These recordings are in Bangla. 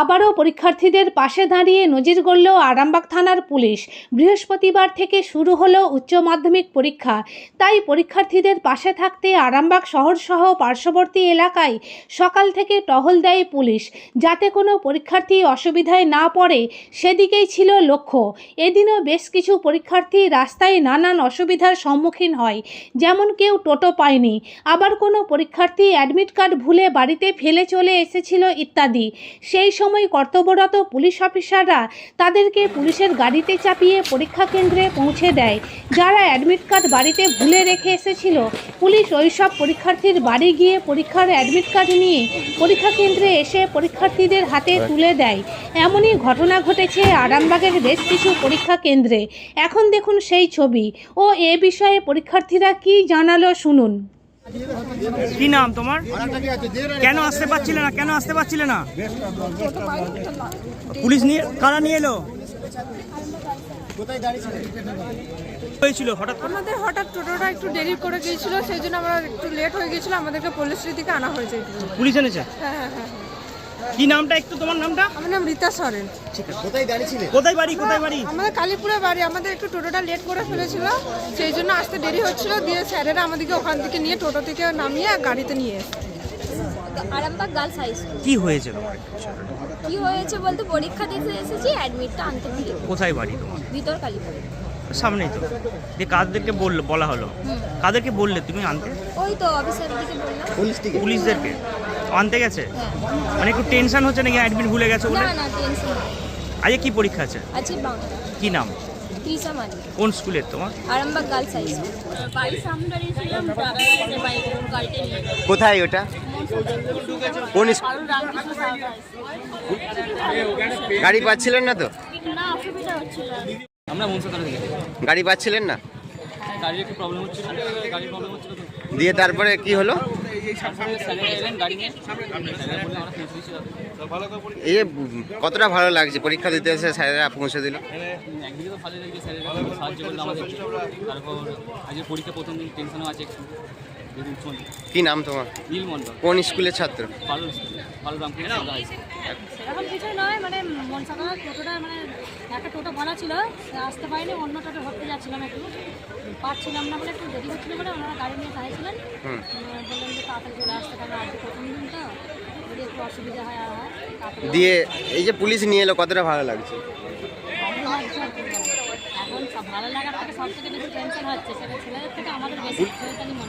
আবারও পরীক্ষার্থীদের পাশে দাঁড়িয়ে নজির গড়ল আরামবাগ থানার পুলিশ। বৃহস্পতিবার থেকে শুরু হলো উচ্চ মাধ্যমিক পরীক্ষা। তাই পরীক্ষার্থীদের পাশে থাকতে আরামবাগ শহরসহ পার্শ্ববর্তী এলাকায় সকাল থেকে টহল দেয় পুলিশ। যাতে কোনো পরীক্ষার্থী অসুবিধায় না পড়ে, সেদিকেই ছিল লক্ষ্য। এদিনও বেশ কিছু পরীক্ষার্থী রাস্তায় নানান অসুবিধার সম্মুখীন হয়, যেমন কেউ টোটো পায়নি। আবার কোনো পরীক্ষার্থী অ্যাডমিট কার্ড ভুলে বাড়িতে ফেলে চলে এসেছিল ইত্যাদি। সেই সময় কর্তব্যরত পুলিশ অফিসাররা তাদেরকে পুলিশের গাড়িতে চাপিয়ে পরীক্ষা কেন্দ্রে পৌঁছে দেয়। যারা অ্যাডমিট কার্ড বাড়িতে ভুলে রেখে এসেছিল পুলিশ ওই সব পরীক্ষার্থীর বাড়ি গিয়ে পরীক্ষার অ্যাডমিট কার্ড নিয়ে পরীক্ষা কেন্দ্রে এসে পরীক্ষার্থীদের হাতে তুলে দেয়। এমনই ঘটনা ঘটেছে আরামবাগের বেশ কিছু পরীক্ষা কেন্দ্রে। এখন দেখুন সেই ছবি। ও এ বিষয়ে পরীক্ষার্থীরা কি জানালো শুনুন। কি নাম তোমার? কেন আসতে পারছিলে না? কেন আসতে পারছিলে না? পুলিশ নিয়ে কারা নিয়ে এলো? হয়েছিল হঠাৎ আমাদের হঠাৎ টোটোটা একটু দেরি করে গিয়েছিল সেই জন্য আমরা একটু লেট হয়ে গিয়েছিল আমাদেরকে পুলিশ দিকে আনা হয়েছে। পুলিশ এনেছে? হ্যাঁ হ্যাঁ হ্যাঁ। কি নামটা একটু তোমার নামটা? আমার নাম রীতা সরেন। কোথায় বাড়ি কোথায় বাড়ি? আমাদের কালীপুরে বাড়ি আমাদের একটু টোটোটা লেট করে ফেলেছিল সেই জন্য আসতে দেরি হচ্ছিল দিয়ে স্যারেরা আমাদেরকে ওখান থেকে নিয়ে টোটো থেকে নামিয়ে গাড়িতে নিয়ে আরামবাগ গার্লস হাই স্কুল। কি হয়েছে তোমার কি হয়েছে বলতে পরীক্ষা দিতে এসেছি অ্যাডমিটটা আনতে ভুলে কোথায় বাড়ি তোমার? ভিতর কালীপুরে। সামনেই তো। যে কাদেরকে বলল বলা হলো। কাদেরকে বললে তুমি আনতে? ওই তো অফিসারের দিকে বললাম। পুলিশদেরকে? আনতে গেছে? মানে একটু টেনশন হচ্ছে নাকি অ্যাডমিট ভুলে গেছে বলে? না না টেনশন আজকে কি পরীক্ষা আছে? আছে বাংলা। কি নাম? মানি কোন স্কুলের তোমার? Arambagh girls high school. বাড়ির সামনে দাঁড়িয়েছিলাম গাড়িতে নিয়ে কোথায় ওটা? কোন গাড়ি পাচ্ছিলেন না তো? না অসুবিধা হচ্ছিল আমরা গাড়ি পাচ্ছিলেন না? গাড়ির একটু প্রবলেম হচ্ছিল গাড়ির প্রবলেম হচ্ছিল দিয়ে তারপরে কি হলো? এই কতটা ভালো লাগছে? পরীক্ষা দিতে এসে স্যারেরা পৌঁছে দিল। একদিকে তো ভালো লাগছে স্যারেরা সাহায্য করল আমাদের। তারপর আজকে পরীক্ষা প্রথম দিন টেনশনও আছে একটু। কি নাম তোমার? কোন স্কুলের ছাত্র? সেরকম কিছু নয় মানে মানে একটা টোটো বলা ছিল আসতে পারিনি অন্য টোটো ধরতে যাচ্ছিলাম একটু পারছিলাম না বলে একটু দেরি হচ্ছিল বলে ওনারা গাড়ি নিয়ে চাইছিলেন। বললেন যে তাড়াতাড়ি চলে আসতে পারবে আজকে প্রথম দিন তো যদি একটু অসুবিধা হয় আর দিয়ে এই যে পুলিশ নিয়ে এলো কতটা ভালো লাগছে। এখন সব ভালো লাগার থেকে সব থেকে বেশি টেনশন হচ্ছে সেটা ছেলেদের থেকে আমাদের বেশি মন।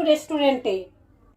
রেস্টুরেন্টে